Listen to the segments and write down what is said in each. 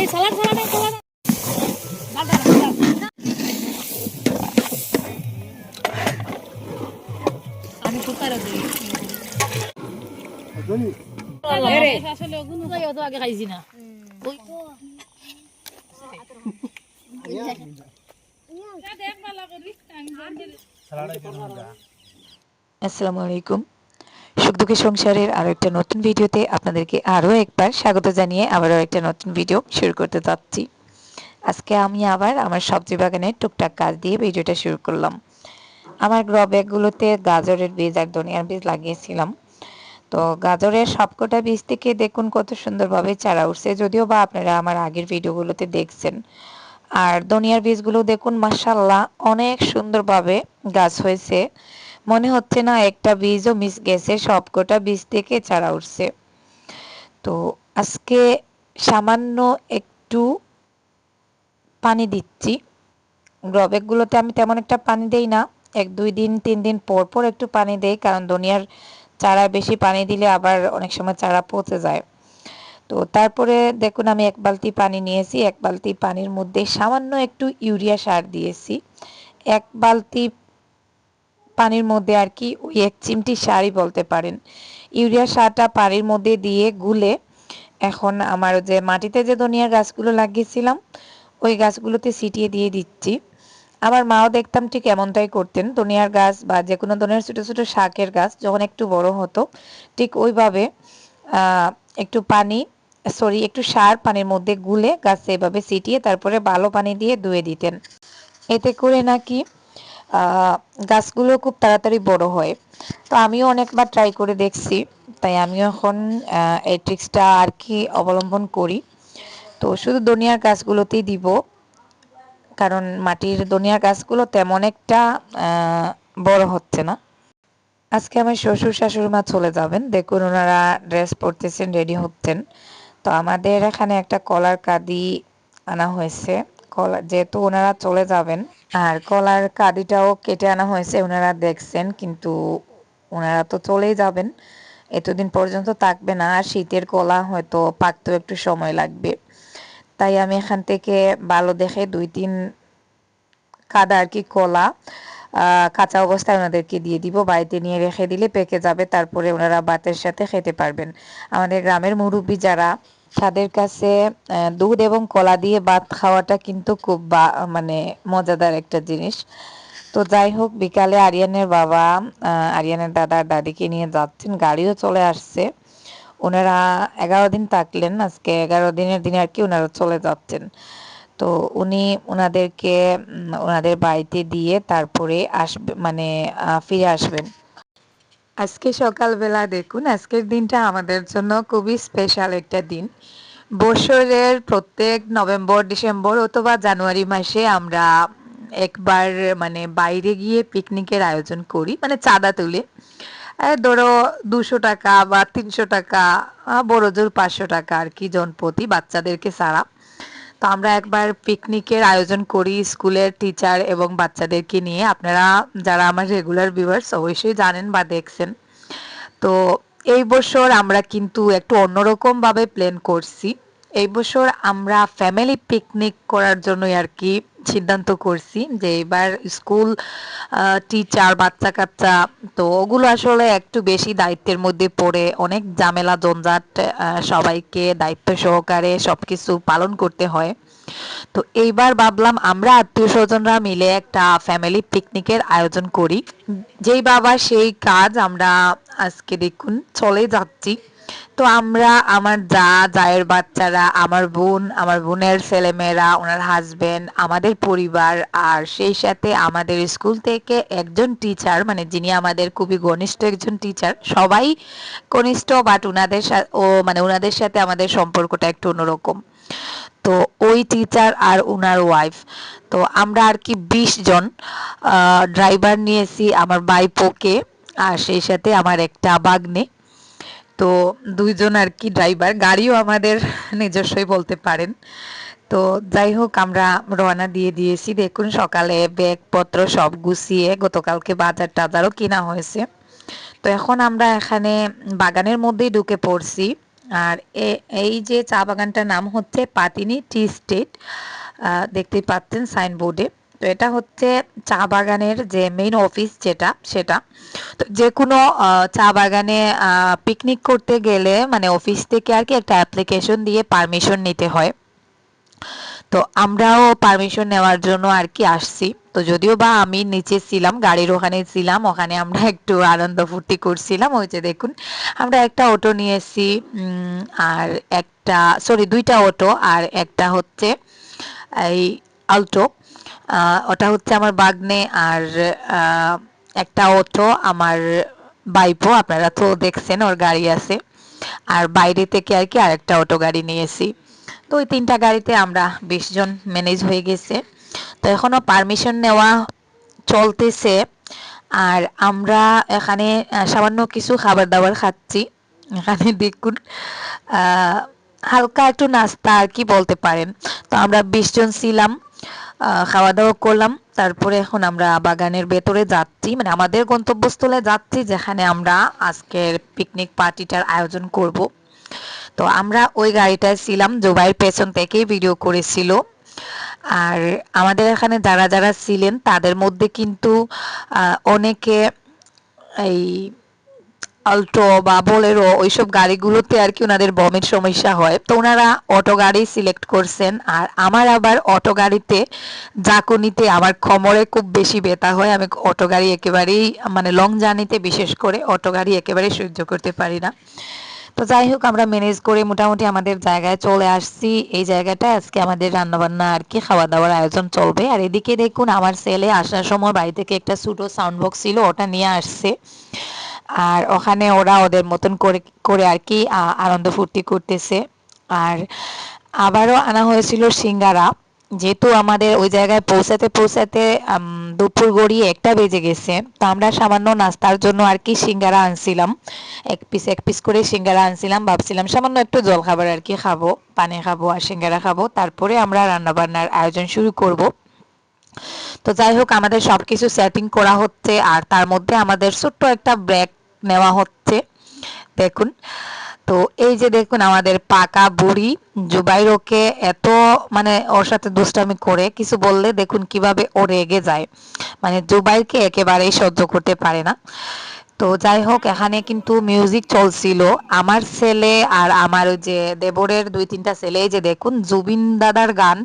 এই সালাদ সালাদ সালাদ আমি কুকারে দিই। আসলে ওগুলো যাই আগে খাইছি না। আসসালামু আলাইকুম। সুখ দুঃখের সংসারের আরও একটা নতুন ভিডিওতে আপনাদেরকে আরও একবার স্বাগত জানিয়ে আবারও একটা নতুন ভিডিও শুরু করতে যাচ্ছি। আজকে আমি আবার আমার সবজি বাগানের টুকটাক কাজ দিয়ে ভিডিওটা শুরু করলাম। আমার গ্র ব্যাগগুলোতে গাজরের বীজ আর ধনিয়ার বীজ লাগিয়েছিলাম। তো গাজরের সবকটা বীজ থেকে দেখুন কত সুন্দরভাবে চারা উঠছে, যদিও বা আপনারা আমার আগের ভিডিওগুলোতে দেখছেন। আর ধনিয়ার বীজগুলো দেখুন মাসাল্লাহ অনেক সুন্দরভাবে গাছ হয়েছে। মনে হচ্ছে না একটা বীজও মিস গেছে, সবকটা বীজ থেকে চারা উঠছে। তো আজকে সামান্য একটু পানি দিচ্ছি। গ্রবেকগুলোতে আমি তেমন একটা পানি দেই না। এক, দুই দিন, তিন দিন পর পর একটু পানি দেই, কারণ দুনিয়ার চারা বেশি পানি দিলে আবার অনেক সময় চারা পচে যায়। তো তারপরে দেখুন, আমি এক বালতি পানি নিয়েছি। এক বালতি পানির মধ্যে সামান্য একটু ইউরিয়া সার দিয়েছি। এক বালতি পানির মধ্যে আর কি ওই এক চিমটি সারই বলতে পারেন। ইউরিয়া সারটা পানির মধ্যে দিয়ে গুলে এখন আমার যে মাটিতে যে ধনিয়ার গাছগুলো লাগিয়েছিলাম, ওই গাছগুলোতে ছিটিয়ে দিয়ে দিচ্ছি। আমার মাও দেখতাম ঠিক এমনটাই করতেন। ধনিয়ার গাছ বা যে কোনো ধরনের ছোটো ছোটো শাকের গাছ যখন একটু বড় হতো, ঠিক ওইভাবে একটু পানি, সরি, একটু সার পানির মধ্যে গুলে গাছে এভাবে ছিটিয়ে তারপরে ভালো পানি দিয়ে ধুয়ে দিতেন। এতে করে নাকি গাছগুলো খুব তাড়াতাড়ি বড় হয়। তো আমিও অনেকবার ট্রাই করে দেখছি। তাই আমিও এখন এই ট্রিক্সটা আর কি অবলম্বন করি। তো শুধু দুনিয়ার গাছগুলোতেই দিব। কারণ মাটির দুনিয়ার গাছগুলো তেমন একটা বড় হচ্ছে না। আজকে আমার শ্বশুর শাশুড়ি মা চলে যাবেন। দেখুন ওনারা ড্রেস পরতেছেন রেডি হচ্ছেন। তো আমাদের এখানে একটা কলার কাদি আনা হয়েছে। কলা, যেহেতু ওনারা চলে যাবেন আর কলার কাদিটাও কেটে আনা হয়েছে ওনারা দেখছেন, কিন্তু ওনারা তো চলেই যাবেন। এতদিন পর্যন্ত থাকবে না, আর শীতের কলা হয়তো পাকতেও একটু সময় লাগবে। তাই আমি এখান থেকে ভালো দেখে দুই তিন কাদা আর কি কলা কাঁচা অবস্থায় ওনাদেরকে দিয়ে দিব। বাড়িতে নিয়ে রেখে দিলে পেকে যাবে, তারপরে ওনারা ভাতের সাথে খেতে পারবেন। আমাদের গ্রামের মুরব্বী যারা তাদের কাছে দুধ এবং কলা দিয়ে ভাত খাওয়াটা কিন্তু খুব মানে মজাদার একটা জিনিস। তো যাই হোক, বিকালে আরিয়ানের বাবা আরিয়ানের দাদা দাদিকে নিয়ে যাচ্ছেন, গাড়িও চলে আসছে। ওনারা এগারো দিন থাকলেন, আজকে এগারো দিনের দিনে আর কি ওনারা চলে যাচ্ছেন। তো উনি ওনাদেরকে ওনাদের বাড়িতে দিয়ে তারপরে আসবে মানে ফিরে আসবেন। আজকে সকালবেলা দেখুন, আজকের দিনটা আমাদের জন্য খুবই স্পেশাল একটা দিন। বছরের প্রত্যেক নভেম্বর, ডিসেম্বর অথবা জানুয়ারি মাসে আমরা একবার মানে বাইরে গিয়ে পিকনিকের আয়োজন করি মানে চাঁদা তুলে। ধরো দুশো টাকা বা তিনশো টাকা বড় জোর পাঁচশো টাকা আর কি জনপ্রতি বাচ্চাদেরকে ছাড়া। তো আমরা একবার পিকনিকের আয়োজন করি স্কুলের টিচার এবং বাচ্চাদেরকে নিয়ে। আপনারা যারা আমার রেগুলার ভিউয়ার্স অবশ্যই জানেন বা দেখছেন। তো এই বছর আমরা কিন্তু একটু অন্যরকমভাবে প্ল্যান করছি। এই বছর আমরা ফ্যামিলি পিকনিক করার জন্যই আর কি সিদ্ধান্ত করছি যে এবার স্কুল টিচার বাচ্চা কাচ্চা তো ওগুলো আসলে একটু বেশি দায়িত্বের মধ্যে পড়ে, অনেক ঝামেলা জঞ্জাট সবাইকে দায়িত্ব সহকারে সবকিছু পালন করতে হয়। তো এইবার ভাবলাম আমরা আত্মীয় স্বজনরা মিলে একটা ফ্যামিলি পিকনিকের আয়োজন করি। যেই বাবা সেই কাজ আমরা আজকে দেখুন, চলে যাচ্ছি। তো আমরা, আমার যা জায়ের বাচ্চারা, আমার বোন, আমার বোনের ছেলেমেয়েরা, ওনার হাজবেন্ড আমাদের পরিবার, আর সেই সাথে আমাদের স্কুল থেকে একজন টিচার মানে যিনি আমাদের খুবই ঘনিষ্ঠ একজন টিচার সবাই ঘনিষ্ঠ বাট ওনাদের সাথে ও মানে ওনাদের সাথে আমাদের সম্পর্কটা একটু অন্যরকম। তো ওই টিচার আর ওনার ওয়াইফ তো আমরা আর কি বিশ জন ড্রাইভার নিয়েছি, আমার বাইপোকে আর সেই সাথে আমার একটা বাগনে তো দুইজন আর কি ড্রাইভার গাড়িও আমাদের নিজস্বই বলতে পারেন। তো যাই হোক, আমরা রওনা দিয়ে দিয়েছি। দেখুন, সকালে ব্যাগপত্র সব গুছিয়ে গতকালকে বাজার টাজারও কিনা হয়েছে। তো এখন আমরা এখানে বাগানের মধ্যেই ঢুকে পড়ছি। আর এই যে চা বাগানটার নাম হচ্ছে পাতিনি টি স্টেট। দেখতেই পাচ্ছেন সাইনবোর্ডে। তো এটা হচ্ছে চা বাগানের যে মেইন অফিস যেটা, সেটা। তো যে কোনো চা বাগানে পিকনিক করতে গেলে মানে অফিস থেকে আর কি একটা অ্যাপ্লিকেশন দিয়ে পারমিশন নিতে হয়। তো আমরাও পারমিশন নেওয়ার জন্য আর কি আসছি। তো যদিও বা আমি নিচে ছিলাম, গাড়ির ওখানে ছিলাম, ওখানে আমরা একটু আনন্দ ফুর্তি করছিলাম, ওই যে দেখুন, আমরা একটা অটো নিয়ে এসেছি আর একটা সরি দুইটা অটো আর একটা হচ্ছে এই আলটো ওটা হচ্ছে আমার বাগনে আর একটা অটো আমার বাইপো, আপনারা তো দেখছেন ওর গাড়ি আছে। আর বাইরে থেকে আর কি আরেকটা অটো গাড়ি নিয়েছি। তো ওই তিনটা গাড়িতে আমরা বিশ জন ম্যানেজ হয়ে গেছে। তো এখনও পারমিশন নেওয়া চলতেছে। আর আমরা এখানে সামান্য কিছু খাবার দাবার খাচ্ছি। এখানে দেখুন হালকা একটু নাস্তা আর কি বলতে পারেন। তো আমরা বিশ জন ছিলাম। খাওয়া দাওয়া করলাম। তারপরে এখন আমরা বাগানের ভেতরে যাচ্ছি। মানে আমাদের গন্তব্যস্থলে যাচ্ছি, যেখানে আমরা আজকের পিকনিক পার্টিটার আয়োজন করব। তো আমরা ওই গাড়িটায় ছিলাম জুবাইয়ের পেছন থেকেই ভিডিও করেছিল। আর আমাদের এখানে যারা যারা ছিলেন, তাদের মধ্যে কিন্তু অনেকে এই অল্টো বা বোলেরো ওইসব গাড়িগুলোতে আর কি ওনাদের বমের সমস্যা হয়। তো ওনারা অটো গাড়ি সিলেক্ট করছেন আর আমার আবার অটো গাড়িতে জাকুনিতে আমার কোমরে খুব বেশি ব্যথা হয়। আমি অটো গাড়ি একেবারেই মানে লং জার্নিতে বিশেষ করে অটো গাড়ি একেবারেই সহ্য করতে পারি না। তো যাই হোক, আমরা ম্যানেজ করে মোটামুটি আমাদের জায়গায় চলে আসছি। এই জায়গাটায় আজকে আমাদের রান্নাবান্না আর কি খাওয়া দাওয়ার আয়োজন চলবে। আর এদিকে দেখুন, আমার ছেলে আসার সময় বাড়ি থেকে একটা ছোটো সাউন্ড বক্স ছিল, ওটা নিয়ে আসছে। আর ওখানে ওরা ওদের মতন করে করে আর কি আনন্দ ফুর্তি করতেছে। আর আবারও আনা হয়েছিল সিঙ্গারা। যেহেতু আমাদের ওই জায়গায় পৌঁছাতে পৌঁছাতে দুপুর গড়িয়ে একটা বেজে গেছে, তো আমরা সামান্য নাস্তার জন্য আর কি সিঙ্গারা আনছিলাম। এক পিস এক পিস করে সিঙ্গারা আনছিলাম, ভাবছিলাম সামান্য একটু জল খাবার আর কি খাব, পানি খাব আর সিঙ্গারা খাব। তারপরে আমরা রান্নাবান্নার আয়োজন শুরু করব। তো যাই হোক, আমাদের সবকিছু সেটিং করা হচ্ছে, আর তার মধ্যে আমাদের ছোট্ট একটা ব্রেক নেওয়া হচ্ছে। দেখুন, তো এই যে দেখুন আমাদের পাকা বুড়ি জুবাইরকে এত মানে ওর সাথে দুষ্টামি করে কিছু বললে দেখুন কীভাবে ও রেগে যায়। মানে জুবাইরকে একেবারেই সহ্য করতে পারে না। তো যাই হোক, এখানে কিন্তু মিউজিক চলছিল। আমার ছেলে আর আমার যে দেবরের দুই তিনটা ছেলে যে দেখুন, জুবিন দাদার গান।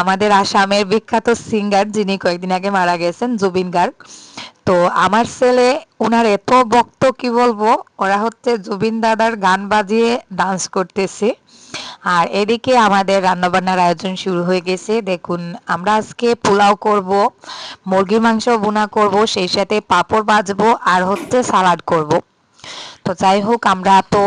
আমাদের আসামের বিখ্যাত সিঙ্গার যিনি কয়েকদিন আগে মারা গেছেন, জুবিন গার্গ। তো আমার ছেলে ওনার এত ভক্ত, কি বলব, ওরা হচ্ছে জুবিন দাদার গান বাজিয়ে ডান্স করতেছে। আর এদিকে আমাদের রান্নাবান্নার আয়োজন শুরু হয়ে গেছে। দেখুন, আমরা আজকে পোলাও করব, মুরগির মাংস বোনা করব, সেই সাথে পাঁপড় ভাজবো আর হচ্ছে সালাড করব। তো যাই হোক, আমরা তো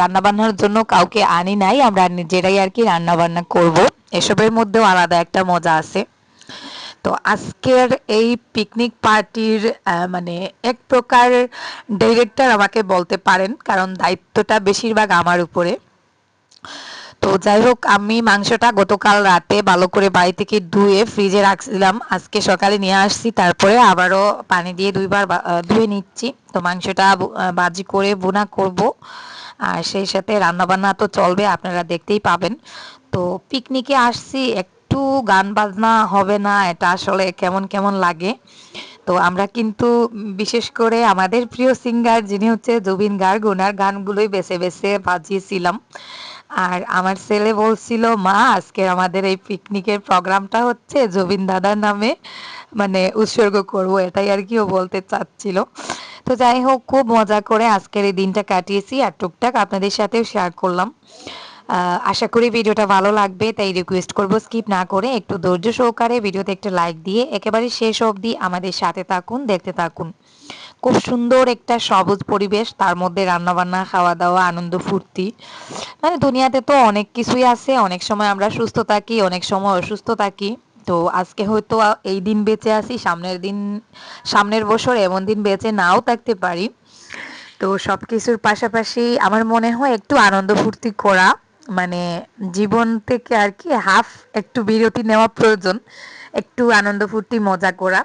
রান্নাবান্নার জন্য কাউকে আনি নাই, আমরা নিজেরাই আর কি রান্নাবান্না করব। এসবের মধ্যেও আলাদা একটা মজা আছে। তো আজকের এই পিকনিক পার্টির মানে এক প্রকার ডিরেক্টর আমাকে বলতে পারেন, কারণ দায়িত্বটা বেশিরভাগ আমার উপরে। তো যাই হোক, আমি মাংসটা গতকাল রাতে ভালো করে বাড়ি থেকে ধুয়ে ফ্রিজে রাখছিলাম। আজকে সকালে নিয়ে আসছি, তারপরে আবারও পানি দিয়ে দুইবার ধুয়ে নিচ্ছি। তো মাংসটা বাজি করে বোনা করব। আর সেই সাথে রান্নাবান্না তো চলবে, আপনারা দেখতেই পাবেন। তো পিকনিকে আসছি একটু গান বাজনা হবে না, এটা আসলে কেমন কেমন লাগে। তো আমরা কিন্তু বিশেষ করে আমাদের প্রিয় সিঙ্গার যিনি হচ্ছে জুবিন গার্গ ওনার গানগুলোই বেছে বেছে বাজিয়েছিলাম। আর আমার ছেলে বলছিল, মা, আজকে আমাদের এই পিকনিকের প্রোগ্রামটা হচ্ছে জুবিন দাদার নামে মানে উৎসর্গ করব। এটাই আর কি ও বলতে চাচ্ছিল। তো যাই হোক, খুব মজা করে আজকের এই দিনটা কাটিয়েছি আর টুকটাক আপনাদের সাথেও শেয়ার করলাম। আশা করি ভিডিওটা ভালো লাগবে, তাই রিকোয়েস্ট করব স্কিপ না করে একটু ধৈর্য সহকারে ভিডিওতে একটা লাইক দিয়ে একেবারে শেষ অবধি আমাদের সাথে থাকুন, দেখতে থাকুন। খুব সুন্দর একটা সবুজ পরিবেশ, তার মধ্যে রান্নাবান্না খাওয়া দাওয়া আনন্দ, ফুর্তি। মানে দুনিয়াতে তো অনেক কিছুই আছে, অনেক সময় আমরা সুস্থ থাকি, অনেক সময় অসুস্থ থাকি। তো আজকে হয়তো এই দিন বেঁচে আছি, সামনের দিন, সামনের বছর এমন দিন বেঁচে নাও থাকতে পারি। তো সব কিছুর পাশাপাশি আমার মনে হয় একটু আনন্দ ফুর্তি করা। মানে জীবন থেকে আর কি হাফ একটু বিরতি নেওয়া প্রয়োজন, একটু আনন্দ ফুর্তি, মজা করা।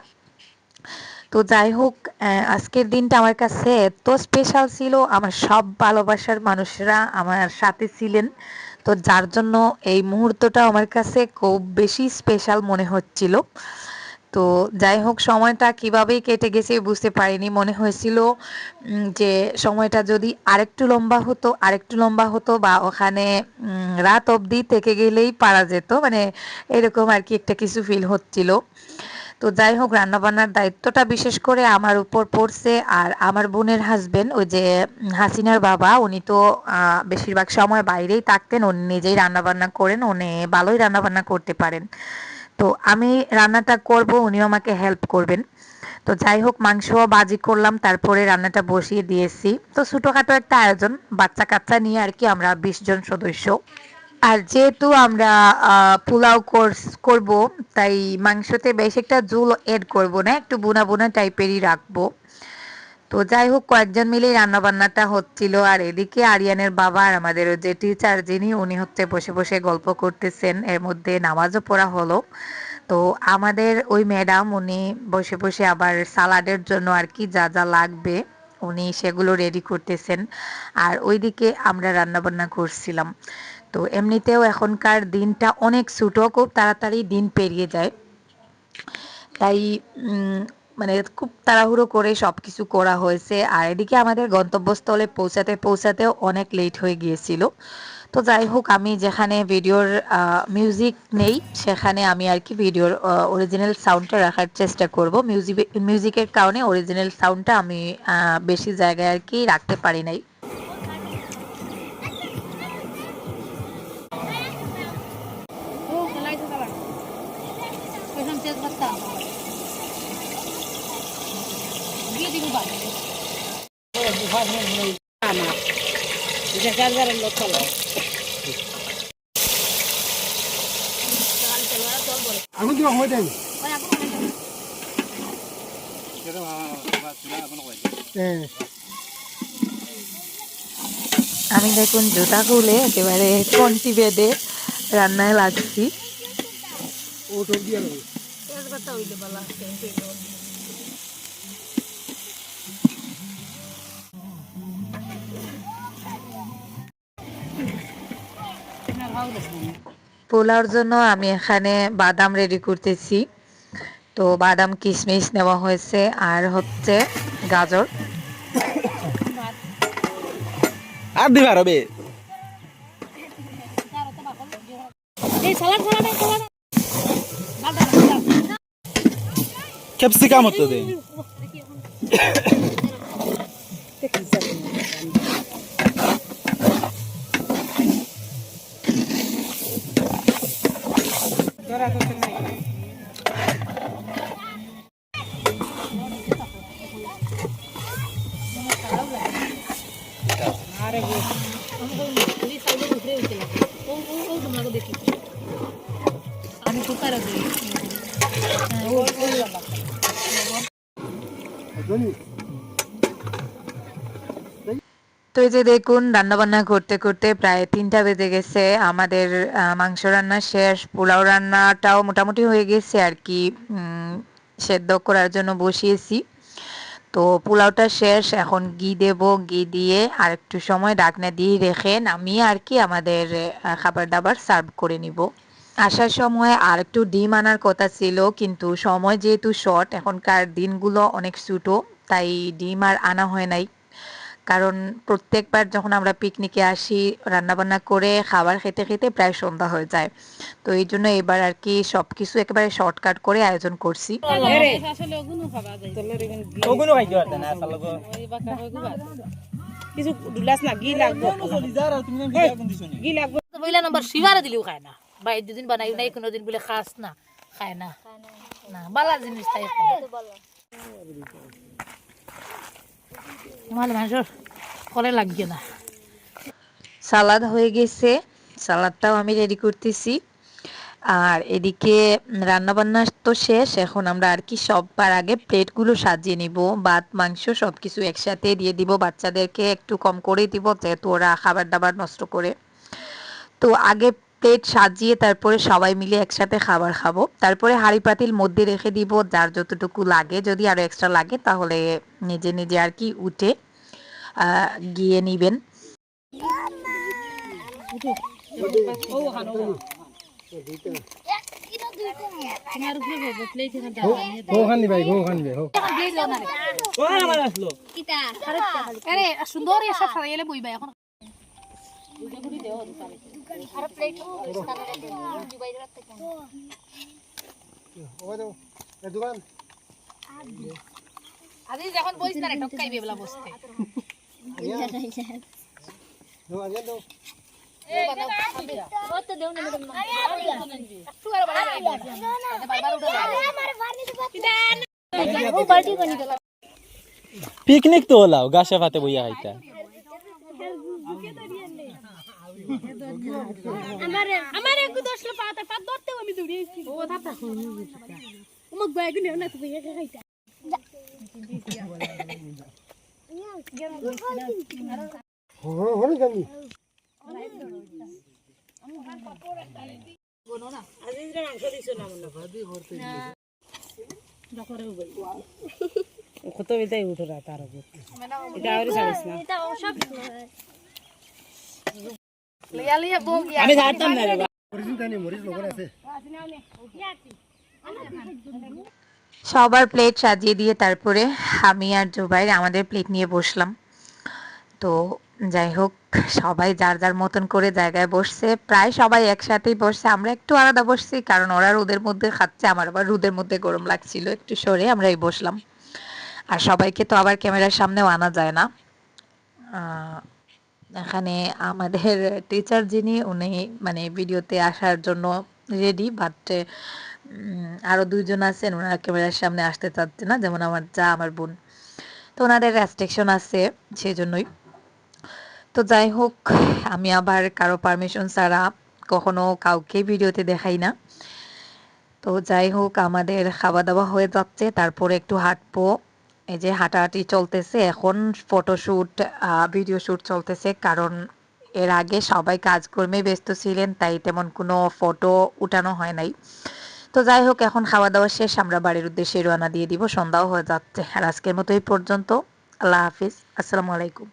তো যাই হোক আজকের দিনটা আমার কাছে এত স্পেশাল ছিল। আমার সব ভালোবাসার মানুষরা আমার সাথে ছিলেন। তো যার জন্য এই মুহূর্তটা আমার কাছে খুব বেশি স্পেশাল মনে হচ্ছিল। তো যাই হোক, সময়টা কীভাবে কেটে গেছে বুঝতে পারিনি। মনে হয়েছিল যে সময়টা যদি আরেকটু লম্বা হতো, আরেকটু লম্বা হতো বা ওখানে রাত অবধি থেকে গেলেই পারা যেত মানে এরকম আর কি একটা কিছু ফিল হচ্ছিল। তো যাই হোক, রান্নাবান্নার দায়িত্বটা বিশেষ করে আমার উপর পড়ছে আর আমার বোনের হাজবেন্ড ওই যে হাসিনার বাবা, উনি তো বেশিরভাগ সময় বাইরেই থাকতেন, উনি নিজেই রান্নাবান্না করেন, উনি ভালোই রান্নাবান্না করতে পারেন। তো আমি রান্নাটা করব, উনিও আমাকে হেল্প করবেন। তো যাই হোক মাংস বাজি করলাম, তারপরে রান্নাটা বসিয়ে দিয়েছি। তো ছোটোখাটো একটা আয়োজন, বাচ্চা কাচ্চা নিয়ে আর কি আমরা বিশ জন সদস্য। আর যেহেতু আমরা পোলাও কোর্স করব, তাই মাংসতে বেশ একটা ঝোল এড করব না, একটু বোনা বুনা টাইপেরই রাখব। তো যাই হোক, কয়েকজন মিলেই রান্না বান্নাটা হচ্ছিল। আর এদিকে আরিয়ানের বাবা আর আমাদের যে টিচার যিনি, উনি হচ্ছে বসে বসে গল্প করতেছেন। এর মধ্যে নামাজও পড়া হলো। তো আমাদের ওই ম্যাডাম উনি বসে বসে আবার সালাডের জন্য আর কি যা যা লাগবে, উনি সেগুলো রেডি করতেছেন। আর ওইদিকে আমরা রান্না বান্না করছিলাম। তো এমনিতেও এখনকার দিনটা অনেক ছোটো, খুব তাড়াতাড়ি দিন পেরিয়ে যায়। তাই মানে খুব তাড়াহুড়ো করে সব কিছু করা হয়েছে। আর এদিকে আমাদের গন্তব্যস্থলে পৌঁছাতে পৌঁছাতেও অনেক লেট হয়ে গিয়েছিল। তো যাই হোক, আমি যেখানে ভিডিওর মিউজিক নেই, সেখানে আমি আর কি ভিডিওর অরিজিনাল সাউন্ডটা রাখার চেষ্টা করব। মিউজিক মিউজিকের কারণে অরিজিনাল সাউন্ডটা আমি বেশি জায়গায় আর কি রাখতে পারি নাই ও লাইট চালা এখন তেজ পাতা দিয়ে দিব বাড়ি আমার এটা চার্জারের লোক চলো আগুন দিবা সময় দেন হ্যাঁ আমি দেখুন জুতা খুলে একেবারে কন্টি বেঁধে রান্নায় লাগছি। ও টোপ দিয়া পোলাওর জন্য আমি এখানে বাদাম রেডি করতেছি তো বাদাম কিশমিশ নেওয়া হয়েছে আর হচ্ছে গাজর আর দিবা রবে ক্যাপসিকাম হতো দে আমি এই যে দেখুন রান্না বান্না করতে করতে প্রায় তিনটা বেজে গেছে। আমাদের মাংস রান্না শেষ, পোলাও রান্নাটাও মোটামুটি হয়ে গেছে আর কি। সেদ্ধ করার জন্য বসিয়েছি। তো পোলাওটা শেষ, এখন ঘি দেব, ঘি দিয়ে আর একটু সময় ডাকনা দিয়ে রেখে নামিয়ে আর কি আমাদের খাবার দাবার সার্ভ করে নিব। আসার সময় আর একটু ডিম আনার কথা ছিল, কিন্তু সময় যেহেতু শর্ট, এখনকার দিনগুলো অনেক ছোটো, তাই ডিম আর আনা হয় নাই। কারণ প্রত্যেকবার যখন আমরা পিকনিকে আসি রান্নাবান্না করে খাবার খেতে খেতে প্রায় সন্ধ্যা হয়ে যায়। তো এই জন্য এবার আর কি সবকিছু একেবারে শর্টকাট করে আয়োজন করছি। কিছু না লাগবো। লাগবো। নম্বর শিবারে দিলেও খায় না। দুদিন বানাই নাই কোনো দিন বলে খাস না খায় না। না বালা জিনিস তাই মানে মানুষের কলে লাগছে না। সালাদ হয়ে গেছে, সালাদটাও আমি রেডি করতেছি। আর এদিকে রান্না বান্না তো শেষ, এখন আমরা আর কি সববার আগে প্লেটগুলো সাজিয়ে নিব, ভাত, মাংস সব কিছু একসাথে দিয়ে দিব, বাচ্চাদেরকে একটু কম করে দিব, যেহেতু ওরা খাবার দাবার নষ্ট করে। তো আগে প্লেট সাজিয়ে তারপরে সবাই মিলে একসাথে খাবার খাব। তারপরে হাঁড়ি পাতিল মধ্যে রেখে দিব যার যতটুকু লাগে। যদি আরও এক্সট্রা লাগে তাহলে নিজে নিজে আর কি উঠে গিয়ে নিবেন। তোমার দাও দাও দাও এ দোকান। আজ যখন বইস না রে টপকাইবে বলা বসতে। আগে দাও। পিকনিক তো হলাও গাছে ভাতে বইয়া খাইতা। আমার একটু দশটা পাতা আমি দৌড়িয়েছি ও দাদা আমার ব্যাগ নেও না তুমি একা খাইতা। কত বেতাই উঠো রা তার উপর। এটা আরে জানিস না। লিয়া লিয়া বউ আমি ঝাড়তাম না আছে সবার প্লেট সাজিয়ে দিয়ে তারপরে আমি আর জুবাইর আমাদের প্লেট নিয়ে বসলাম। তো যাই হোক সবাই যার যার মতন করে জায়গায় বসছে প্রায় সবাই একসাথেই বসছে। আমরা একটু আলাদা বসছি কারণ ওরা রোদের মধ্যে খাচ্ছে আমার আবার রোদের মধ্যে গরম লাগছিল একটু সরে আমরাই বসলাম। আর সবাইকে তো আবার ক্যামেরার সামনেও আনা যায় না। আহ, এখানে আমাদের টিচার যিনি, উনি মানে ভিডিওতে আসার জন্য রেডি বাট আরও দুইজন আছেন, ওনারা ক্যামেরার সামনে আসতে চাচ্ছে না, যেমন আমার যা, আমার বোন। তো ওনাদের রেস্ট্রিকশন আছে সেই জন্যই তো যাই হোক, আমি আবার কারও পারমিশন ছাড়া কখনো কাউকে ভিডিওতে দেখাই না। তো যাই হোক, আমাদের খাওয়া দাওয়া হয়ে যাচ্ছে, তারপরে একটু হাঁটবো। এই যে হাঁটাহাঁটি চলতেছে, এখন ফটোশ্যুট ভিডিও শুট চলতেছে, কারণ এর আগে সবাই কাজকর্মে ব্যস্ত ছিলেন, তাই তেমন কোনো ফটো উঠানো হয় নাই। তো যাই হোক, এখন খাওয়া দাওয়া শেষ, আমরা বাড়ির উদ্দেশ্যে রওনা দিয়ে দিব, সন্ধ্যাও হয়ে যাচ্ছে। আর আজকের মতো এই পর্যন্ত, আল্লাহ হাফিজ, আসসালামু আলাইকুম।